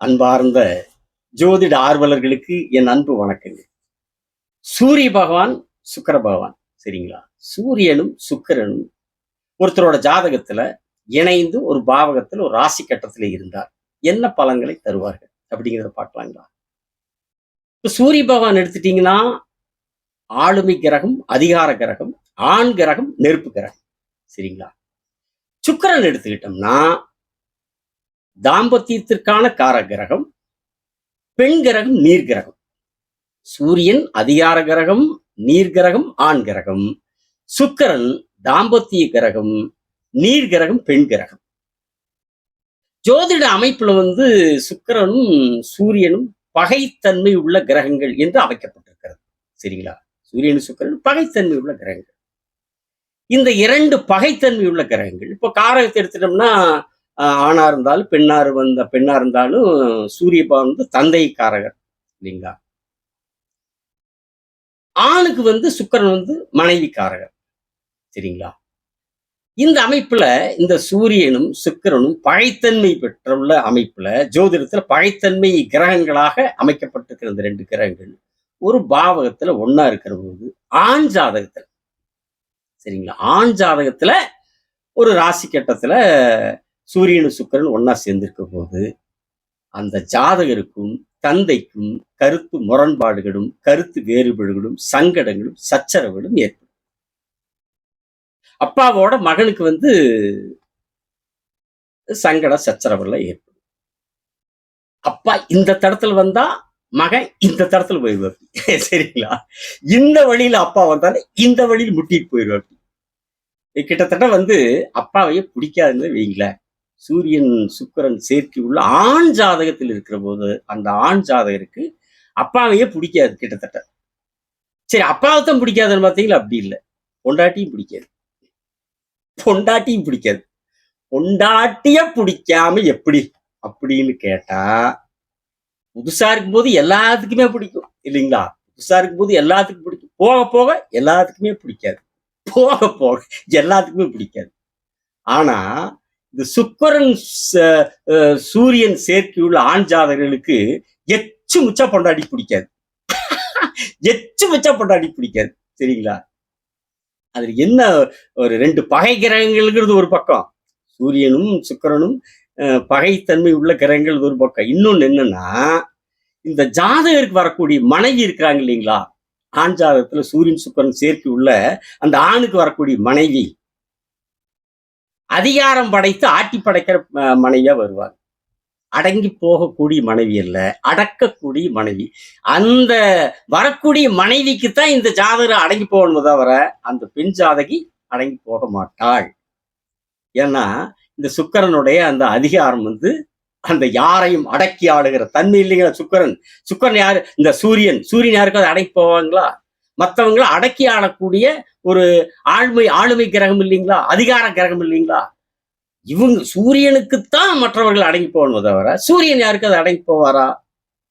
அன்பார்ந்த ஜோதிட ஆர்வலர்களுக்கு என் அன்பு வணக்கங்கள். சூரிய பகவான் சுக்கர பகவான் சரிங்களா? சூரியனும் சுக்கிரனும் ஒருத்தரோட ஜாதகத்துல இணைந்து ஒரு பாவகத்தில் ஒரு ராசி கட்டத்தில் இருந்தார் என்ன பலன்களை தருவார்கள்? அப்படிங்கிறத பார்க்கலாங்களா? இப்போ சூரிய பகவான் எடுத்துட்டீங்கன்னா ஆளுமை கிரகம் அதிகார கிரகம் ஆண் கிரகம் நெருப்பு கிரகம் சரிங்களா? சுக்கிரன் எடுத்துக்கிட்டோம்னா தாம்பத்தியத்திற்கான கார கிரகம் பெண் கிரகம் நீர் கிரகம் சூரியன் அதிகார கிரகம் நீர் கிரகம் ஆண் கிரகம். சுக்கிரன் தாம்பத்திய கிரகம் நீர் கிரகம் பெண் கிரகம். ஜோதிட அமைப்புல வந்து சுக்கிரனும் சூரியனும் பகைத்தன்மை உள்ள கிரகங்கள் என்று அமைக்கப்பட்டிருக்கிறது. சரிங்களா? சூரியன் சுக்கிரன் பகைத்தன்மை உள்ள கிரகங்கள். இந்த இரண்டு பகைத்தன்மை உள்ள கிரகங்கள் இப்போ காரகத்தை எடுத்துட்டோம்னா ஆணா இருந்தாலும் பெண்ணார் வந்த பெண்ணா இருந்தாலும் சூரிய பகவான் வந்து தந்தை காரகர் இல்லைங்களா? ஆணுக்கு வந்து சுக்கிரன் வந்து மனைவி காரகர் சரிங்களா? இந்த அமைப்புல இந்த சூரியனும் சுக்கிரனும் பழைத்தன்மை பெற்றுள்ள அமைப்புல ஜோதிடத்துல பழைத்தன்மை கிரகங்களாக அமைக்கப்பட்டிருக்கிற இந்த ரெண்டு கிரகங்கள் ஒரு பாவகத்துல ஒன்னா இருக்கிற போது ஆண் ஜாதகத்துல சரிங்களா? ஆண் ஜாதகத்துல ஒரு ராசி கட்டத்துல சூரியனும் சுக்கிரன் ஒன்னா சேர்ந்திருக்க போது அந்த ஜாதகருக்கும் தந்தைக்கும் கருத்து முரண்பாடுகளும் கருத்து வேறுபாடுகளும் சங்கடங்களும் சச்சரவுகளும் ஏற்படும். அப்பாவோட மகனுக்கு வந்து சங்கட சச்சரவுலாம் ஏற்படும். அப்பா இந்த தடத்துல வந்தா மகன் இந்த தடத்துல போயிடுவாப்பி சரிங்களா? இந்த வழியில அப்பா வந்தாலும் இந்த வழியில் முட்டிட்டு போயிடுவாப்பி கிட்டத்தட்ட வந்து அப்பாவையே பிடிக்காதுன்னு வைங்களேன். சூரியன் சுக்கிரன் சேர்க்கை உள்ள ஆண் ஜாதகத்தில் இருக்கிற போது அந்த ஆண் ஜாதகருக்கு அப்பாவையே பிடிக்காது கிட்டத்தட்ட. சரி அப்பாவை தான் பிடிக்காதுன்னு பார்த்தீங்களா? அப்படி இல்லை. பொண்டாட்டியும் பிடிக்காது. பொண்டாட்டியும் பிடிக்காது. பொண்டாட்டிய பிடிக்காம எப்படி? அப்படின்னு கேட்டா புதுசா இருக்கும்போது எல்லாத்துக்குமே பிடிக்கும் இல்லைங்களா? புதுசா இருக்கும்போது எல்லாத்துக்கும் பிடிக்கும். போக போக எல்லாத்துக்குமே பிடிக்காது. போக போக எல்லாத்துக்குமே பிடிக்காது. ஆனா இந்த சுக்கரன் ச- சூரியன் சேர்க்கையுள்ள ஆண் ஜாதகர்களுக்கு எச்சு முச்சா பொண்டாடி பிடிக்காது. எச்சு முச்சா பொண்டாடி பிடிக்காது. சரிங்களா? அதுல என்ன ஒரு ரெண்டு பகை கிரகங்கள்ங்கிறது ஒரு பக்கம். சூரியனும் சுக்கரனும் பகைத்தன்மை உள்ள கிரகங்கள் ஒரு பக்கம். இன்னொன்னு என்னன்னா இந்த ஜாதகருக்கு வரக்கூடிய மனைவி இருக்கிறாங்க இல்லைங்களா? ஆண் ஜாதகத்துல சூரியன் சுக்கரன் சேர்க்கை உள்ள அந்த ஆணுக்கு வரக்கூடிய மனைவி. அதிகாரம் படைத்து ஆட்டி படைக்கிற மனைவியா வருவாங்க அடங்கி போகக்கூடிய மனைவி இல்லை அடக்கக்கூடிய மனைவி. அந்த வரக்கூடிய மனைவிக்கு தான் இந்த ஜாதகர் அடங்கி போகணும் தவிர அந்த பெண் ஜாதகி அடங்கி போக மாட்டாள். ஏன்னா இந்த சுக்கரனுடைய அந்த அதிகாரம் வந்து அந்த யாரையும் அடக்கி ஆளுகிற தன்மை இல்லைங்களா சுக்கரன்? சுக்கரன் யாரு? இந்த சூரியன். சூரியன் யாருக்காவது அடக்கி போவாங்களா? மற்றவங்களை அடக்கி ஆளக்கூடிய ஒரு ஆழ்மை ஆளுமை கிரகம் இல்லைங்களா? அதிகார கிரகம் இல்லைங்களா? இவங்க சூரியனுக்குத்தான் மற்றவர்கள் அடங்கி போகணும் தவிர சூரியன் யாருக்கு அது அடங்கி போவாரா?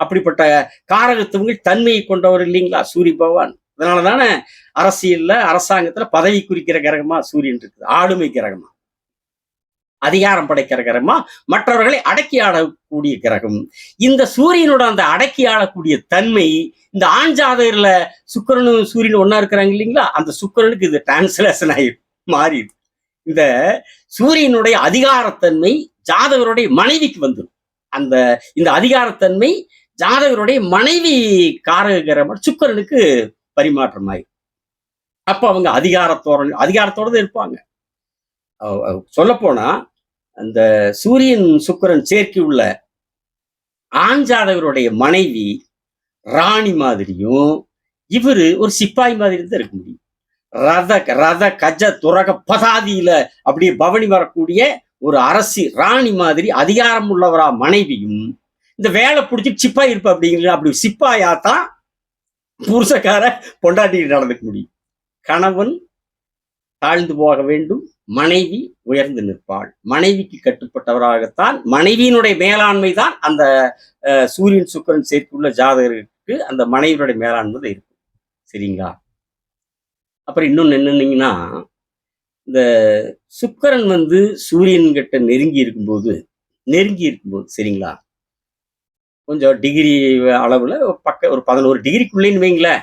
அப்படிப்பட்ட காரகத்துவங்கள் தன்மையை கொண்டவர் இல்லைங்களா? சூரிய பகவான். அதனால தானே அரசியல்ல அரசாங்கத்துல பதவி குறிக்கிற கிரகமா சூரியன் இருக்குது. ஆளுமை கிரகமா. அதிகாரம் படைக்கிற கிரகமா மற்றவர்களை அடக்கி ஆளக்கூடிய கிரகம். இந்த சூரியனோட அந்த அடக்கி ஆளக்கூடிய தன்மை இந்த ஆண் ஜாதகர்ல சுக்கிரனும் சூரியனும் ஒன்னா இருக்கிறாங்க இல்லைங்களா? அந்த சுக்கிரனுக்கு இது டிரான்ஸ்லேஷன் ஆகி மாறிடுது. இந்த சூரியனுடைய அதிகாரத்தன்மை ஜாதகருடைய மனைவிக்கு வந்துடும். அந்த இந்த அதிகாரத்தன்மை ஜாதகருடைய மனைவி காரகிரம சுக்கரனுக்கு பரிமாற்றமாயிரும் அப்ப அவங்க அதிகாரத்தோட அதிகாரத்தோட இருப்பாங்க. சொல்ல போனா அந்த சூரியன் சுக்கிரன் சேர்க்கை உள்ள ஆண் ஜாதகருடைய மனைவி ராணி மாதிரியும் இவரு ஒரு சிப்பாய் மாதிரி தான் இருக்க முடியும். ரத ரத கஜ துரக பதாதியில அப்படியே பவனி வரக்கூடிய ஒரு அரசி ராணி மாதிரி அதிகாரம் உள்ளவரா மனைவியும் இந்த வேலை பிடிச்சி சிப்பாய் இருப்பா அப்படிங்கிற அப்படி சிப்பாயா தான் புருஷக்கார பொண்டாட்டி நடந்துக்க முடியும். கணவன் தாழ்ந்து போக வேண்டும் மனைவி உயர்ந்து நிற்பாள். மனைவிக்கு கட்டுப்பட்டவராகத்தான் மனைவியினுடைய மேலாண்மை தான் அந்த சூரியன் சுக்கரன் சேர்த்துள்ள ஜாதகருக்கு அந்த மனைவியுடைய மேலாண்மை தான் இருக்கும். சரிங்களா? அப்புறம் இன்னொன்னு என்னன்னீங்கன்னா இந்த சுக்கரன் வந்து சூரியன் கிட்ட நெருங்கி இருக்கும்போது நெருங்கி இருக்கும்போது சரிங்களா? கொஞ்சம் டிகிரி அளவில் பக்க ஒரு பதினோரு டிகிரிக்குள்ளேன்னு வைங்களேன்.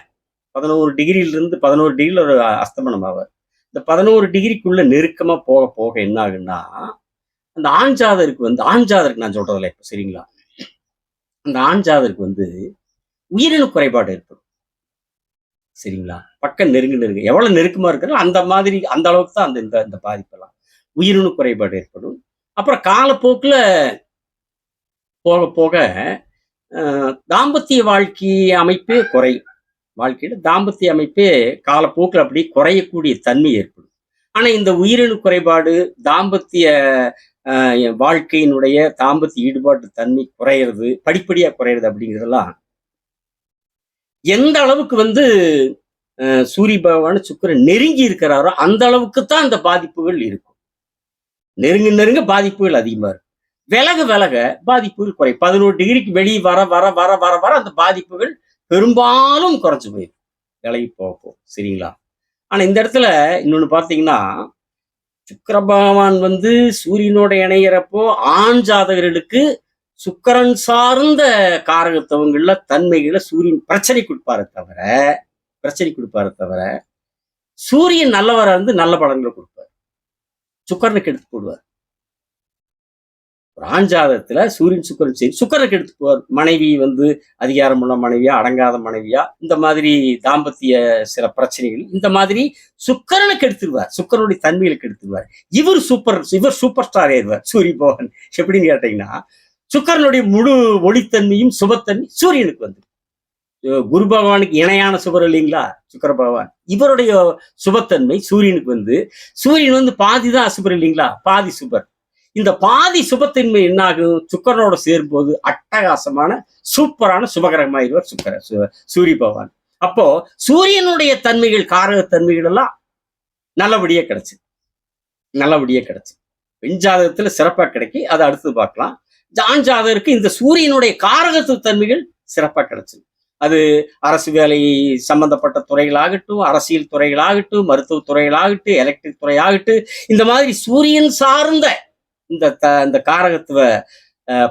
பதினோரு டிகிரியிலிருந்து பதினோரு டிகிரியில் ஒரு அஸ்தமனம் ஆவார். இந்த பதினோரு டிகிரிக்குள்ள நெருக்கமா போக போக என்ன ஆகுன்னா அந்த ஆண் ஜாதருக்கு வந்து ஆண் ஜாதருக்கு நான் சொல்றதில்ல இப்போ சரிங்களா? அந்த ஆண் ஜாதருக்கு வந்து உயிரின குறைபாடு ஏற்படும். சரிங்களா? பக்கம் நெருங்கு நெருங்கு. எவ்வளவு நெருக்கமா இருக்கிறோ அந்த மாதிரி அந்த அளவுக்கு தான் அந்த இந்த இந்த பாதிப்பெல்லாம். உயிரினு குறைபாடு ஏற்படும். அப்புறம் காலப்போக்குல போக போக தாம்பத்திய வாழ்க்கை அமைப்பே குறையும். வாழ்க்கையில தாம்பத்திய அமைப்பே காலப்போக்கில் அப்படி குறையக்கூடிய தன்மை ஏற்படும். ஆனா இந்த உயிரணு குறைபாடு தாம்பத்திய வாழ்க்கையினுடைய தாம்பத்திய ஈடுபாட்டு தன்மை குறையிறது படிப்படியா குறையிறது அப்படிங்கிறதெல்லாம் எந்த அளவுக்கு வந்து அஹ், சூரிய பகவான் சுக்கரன் நெருங்கி இருக்கிறாரோ அந்த அளவுக்கு தான் அந்த பாதிப்புகள் இருக்கும். நெருங்க நெருங்க பாதிப்புகள் அதிகமா இருக்கும். விலக விலக பாதிப்புகள் குறை பதினோரு டிகிரிக்கு வெளியே வர வர வர வர வர அந்த பாதிப்புகள் பெரும்பாலும் குறைஞ்சி போயிடும். விலகி போகும் சரிங்களா? ஆனால் இந்த இடத்துல இன்னொன்று பார்த்தீங்கன்னா சுக்கர பகவான் வந்து சூரியனோட இணையிறப்போ ஆண் ஜாதகர்களுக்கு சுக்கிரன் சார்ந்த காரகத்துவங்கள்ல தன்மைகளை சூரியன் பிரச்சனை கொடுப்பாரு தவிர பிரச்சனை கொடுப்பாரு தவிர சூரியன் நல்லவரை இருந்து நல்ல பலன்களை கொடுப்பார். சுக்கரனுக்கு எடுத்து போடுவார். ஒரு ஆண் ஜாதகத்துல சூரியன் சுக்கரன் சரி சுக்கரனுக்கு எடுத்து போவார் மனைவி வந்து அதிகாரம் உள்ள மனைவியா அடங்காத மனைவியா இந்த மாதிரி தாம்பத்திய சில பிரச்சனைகள் இந்த மாதிரி சுக்கரனுக்கு எடுத்துருவார். சுக்கரனுடைய தன்மைகளுக்கு எடுத்துருவார். இவர் சூப்பர் இவர் சூப்பர் ஸ்டார் ஏறுவார். சூரிய பகவான் எப்படின்னு கேட்டீங்கன்னா சுக்கரனுடைய முழு ஒளித்தன்மையும் சுபத்தன்மை சூரியனுக்கு வந்து. குரு பகவானுக்கு இணையான சுபர் இல்லைங்களா? சுக்கர பகவான். இவருடைய சுபத்தன்மை சூரியனுக்கு வந்து சூரியன் வந்து பாதி தான் அசுபர் இல்லைங்களா? பாதி சுபர் இந்த பாதி சுபத்தன்மை என்ன ஆகும் சுக்கரனோட சேரும்போது அட்டகாசமான சூப்பரான சுபகரமாயிருவார் சுக்கர சூரிய பகவான். அப்போ சூரியனுடைய தன்மைகள் காரக தன்மைகள் எல்லாம் நல்லபடியா கிடைச்சு. நல்லபடியா கிடைச்சு. பெண் ஜாதகத்துல சிறப்பா கிடைக்கி அதை அடுத்து பார்க்கலாம். ஜான் ஜாதகருக்கு இந்த சூரியனுடைய காரகத்து தன்மைகள் சிறப்பா கிடைச்சு. அது அரசு வேலை சம்பந்தப்பட்ட துறைகளாகட்டும் அரசியல் துறைகளாகட்டும் மருத்துவ துறைகளாகட்டும் எலக்ட்ரிக் துறையாகட்டும் இந்த மாதிரி சூரியன் சார்ந்த இந்த த இந்த காரகத்துவ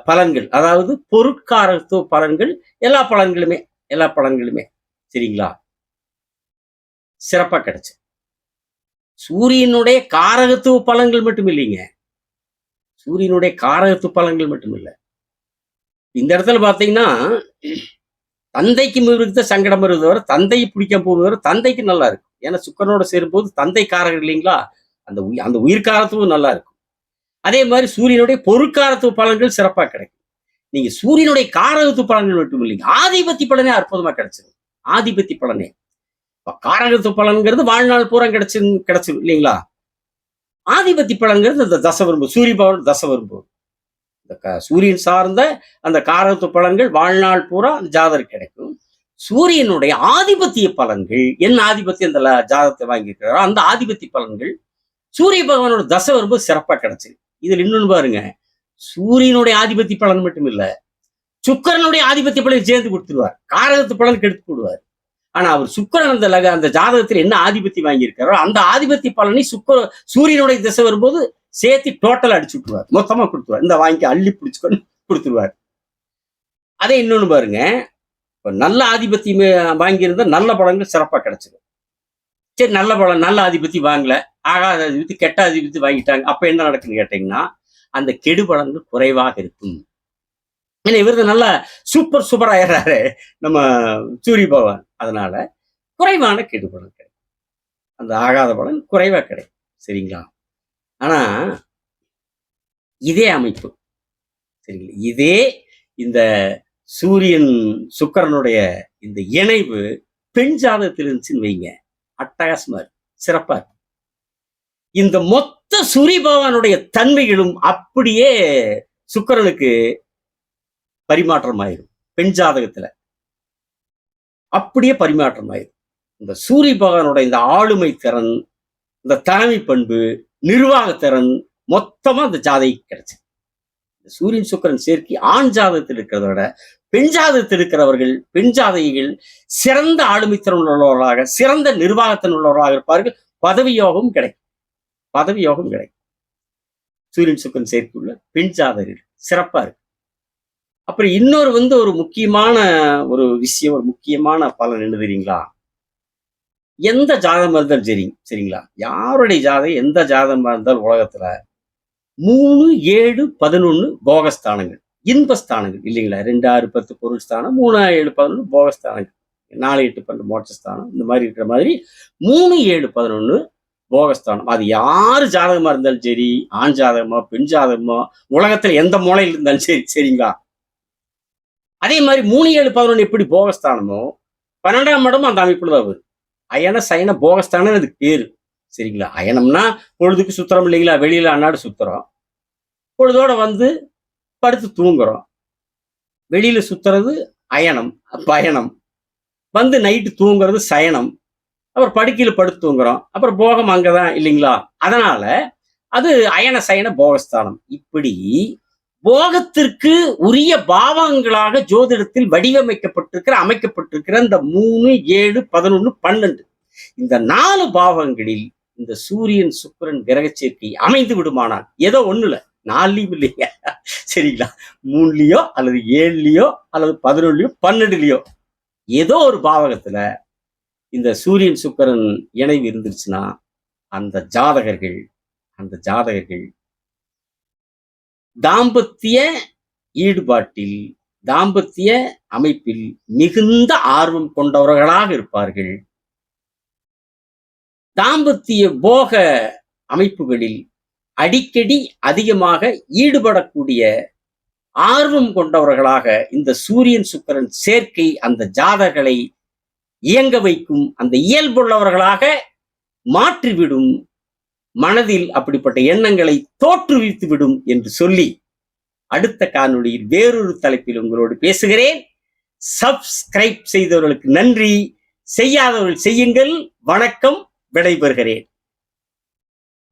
பலன்கள் அதாவது பொருட்காரகத்துவ பலன்கள் எல்லா பலன்களுமே எல்லா பலன்களுமே. சரிங்களா? சிறப்பாக கிடைச்சு. சூரியனுடைய காரகத்துவ பலன்கள் மட்டும் இல்லைங்க. சூரியனுடைய காரகத்துவ பலன்கள் மட்டும் இல்லை. இந்த இடத்துல பார்த்தீங்கன்னா தந்தைக்கு மிகுந்த சங்கடம் வருது வரை தந்தையை பிடிக்காம போவது தந்தைக்கு நல்லா இருக்கும். ஏன்னா சுக்கரனோட சேரும்போது தந்தை காரகர் இல்லைங்களா? அந்த அந்த உயிர்காரத்துவம் நல்லா இருக்கும். அதே மாதிரி சூரியனுடைய பொருட்காரத்துவ பலன்கள் சிறப்பா கிடைக்கும். நீங்க சூரியனுடைய காரகத்துவ பலன்கள் மட்டும் இல்லைங்க ஆதிபத்தி பலனே அற்புதமா கிடைச்சிடும் ஆதிபத்தி பலனே. காரகத்து காரகத்துவ பலன்கிறது வாழ்நாள் பூரா கிடைச்சு கிடைச்சிடும் இல்லைங்களா? ஆதிபத்தி பலன்கிறது இந்த தசை வரும்போது சூரிய பவன் தசை இந்த சூரியன் சார்ந்த அந்த காரகத்துவ பலன்கள் வாழ்நாள் பூரா அந்த ஜாதகம் கிடைக்கும். சூரியனுடைய ஆதிபத்திய பலன்கள் என்ன ஆதிபத்தியம் அந்த ஜாதகத்தை வாங்கியிருக்கிறாரோ அந்த ஆதிபத்திய பலன்கள் சூரிய பகவானோட தசை வரும்போது சிறப்பா கிடைச்சிருக்கு. இதுல இன்னொன்னு பாருங்க. சூரியனுடைய ஆதிபத்திய பலன் மட்டும் இல்ல சுக்கரனுடைய ஆதிபத்திய பலன் சேர்ந்து கொடுத்துருவார். காரகத்து பலன் கெடுத்து போடுவார். ஆனா அவர் சுக்கரன் அந்த லக அந்த ஜாதகத்தில் என்ன ஆதிபத்தி வாங்கியிருக்காரோ அந்த ஆதிபத்திய பலனை சுக்கர சூரியனுடைய திசை வரும்போது சேர்த்து டோட்டல் அடிச்சு விட்டுருவார். மொத்தமா கொடுத்துருவார். இந்த வாங்கி அள்ளி பிடிச்சுக்கொண்டு கொடுத்துருவார். அதே இன்னொன்னு பாருங்க. இப்போ நல்ல ஆதிபத்தியம் வாங்கியிருந்தா நல்ல பலன்கள் சிறப்பா கிடைச்சிடும் சரி நல்ல பலன் நல்ல ஆதிபத்தி வாங்கல. ஆகாத வித்து கெட்ட அதிபத்தி வாங்கிட்டாங்க. அப்ப என்ன நடக்குன்னு கேட்டீங்கன்னா அந்த கெடு பலன்கள் குறைவாக இருக்கும். ஏன்னா இவர் நல்ல சூப்பர் சூப்பர் ஆயிடுறாரு நம்ம சூரிய பகவான். அதனால குறைவான கெடு பலன் கிடைக்கும். அந்த ஆகாத பலன் குறைவா கிடைக்கும். சரிங்களா? ஆனா இதே அமைப்பு. சரிங்களா? இதே இந்த சூரியன் சுக்கிரனுடைய இந்த இணைவு பெண் ஜாதகத்தில் இருந்துச்சுன்னு வைங்க. அட்டகாசமா இருக்கு. சிறப்பா இருக்கு. இந்த மொத்த சூரிய பகவானுடைய தன்மைகளும் அப்படியே சுக்கிரனுக்கு பரிமாற்றம் ஆயிரும் பெண் ஜாதகத்துல. அப்படியே பரிமாற்றம் ஆயிரும் இந்த சூரிய பகவானுடைய இந்த ஆளுமை திறன் இந்த தலைமை பண்பு நிர்வாகத்திறன் மொத்தமா அந்த ஜாதகி கிடைச்சு இந்த சூரியன் சுக்கிரன் சேர்க்கை ஆண் ஜாதகத்தில் இருக்கிறத விட பெண் ஜாதகத்தில் இருக்கிறவர்கள் பெண் ஜாதகிகள் சிறந்த ஆளுமை திறன் உள்ளவர்களாக சிறந்த நிர்வாகத்தின் உள்ளவர்களாக இருப்பார்கள். பதவி யோகம் கிடைக்கும். பதவி யோகம் கிடைக்கும். சூரியன் சுக்கன் சேர்த்துள்ள பெண் ஜாதகர்கள். சிறப்பா இருக்கு. அப்புறம் இன்னொரு வந்து ஒரு முக்கியமான ஒரு விஷயம் ஒரு முக்கியமான பலன் என்ன தெரியுங்களா? எந்த ஜாதகமாக இருந்தாலும் சரி சரிங்களா? யாருடைய ஜாதகம் எந்த ஜாதகமாக இருந்தாலும் உலகத்துல மூணு ஏழு பதினொன்னு போகஸ்தானங்கள். இன்பஸ்தானங்கள் இல்லைங்களா? ரெண்டு ஆறு பத்து பொருள் ஸ்தானம் மூணு ஏழு பதினொன்று போகஸ்தானங்கள். நாலு எட்டு பன்னெண்டு மோட்சஸ்தானம் இந்த மாதிரி இருக்கிற மாதிரி மூணு ஏழு பதினொன்னு போகஸ்தானம். அது யாரு ஜாதகமா இருந்தாலும் சரி ஆண் ஜாதகமோ பெண் ஜாதகமோ உலகத்துல எந்த மூலையில் இருந்தாலும் சரி சரிங்களா? அதே மாதிரி மூணு ஏழு பதினொன்று எப்படி போகஸ்தானமோ பன்னெண்டாம் இடமும் அந்த அமைப்புல தான் வரும். அயன சயன போகஸ்தானம் அதுக்கு பேரு. சரிங்களா? அயனம்னா பொழுதுக்கு சுத்துறோம் இல்லைங்களா? வெளியில அன்னாடு சுத்துறோம். பொழுதோட வந்து படுத்து தூங்குறோம். வெளியில சுத்துறது அயனம் பயணம் வந்து நைட்டு தூங்குறது சயனம். அப்புறம் படுக்கையில் படுத்து தூங்குறோம் அப்புறம் போகம் அங்கதான் இல்லைங்களா? அதனால அது அயன சயன போகஸ்தானம். இப்படி போகத்திற்கு உரிய பாவங்களாக ஜோதிடத்தில் வடிவமைக்கப்பட்டிருக்கிற அமைக்கப்பட்டிருக்கிற இந்த மூணு ஏழு பதினொன்னு பன்னெண்டு. இந்த நாலு பாவங்களில் இந்த சூரியன் சுக்கரன் கிரக சேர்க்கை அமைந்து விடுமானால் ஏதோ ஒண்ணுல நாலுலயும் இல்லைங்க. சரிங்களா? மூணுலயோ அல்லது ஏழுலயோ அல்லது பதினொன்னுலயோ பன்னெண்டுலயோ ஏதோ ஒரு பாவகத்துல இந்த சூரியன் சுக்கிரன் இணைவு இருந்துருச்சுன்னா அந்த ஜாதகர்கள் அந்த ஜாதகர்கள் தாம்பத்திய ஈடுபாட்டில் தாம்பத்திய அமைப்பில் மிகுந்த ஆர்வம் கொண்டவர்களாக இருப்பார்கள். தாம்பத்திய போக அமைப்புகளில் அடிக்கடி அதிகமாக ஈடுபடக்கூடிய ஆர்வம் கொண்டவர்களாக இந்த சூரியன் சுக்கிரன் சேர்க்கை அந்த ஜாதகர்களை இயங்க வைக்கும் அந்த இயல்புள்ளவர்களாக மாற்றிவிடும் மனதில் அப்படிப்பட்ட எண்ணங்களை தோற்றுவித்து விடும் என்று சொல்லி அடுத்த காணொளியில் வேறொரு தலைப்பில் உங்களோடு பேசுகிறேன். சப்ஸ்கிரைப் செய்தவர்களுக்கு நன்றி. செய்யாதவர்கள் செய்யுங்கள். வணக்கம். விடைபெறுகிறேன்.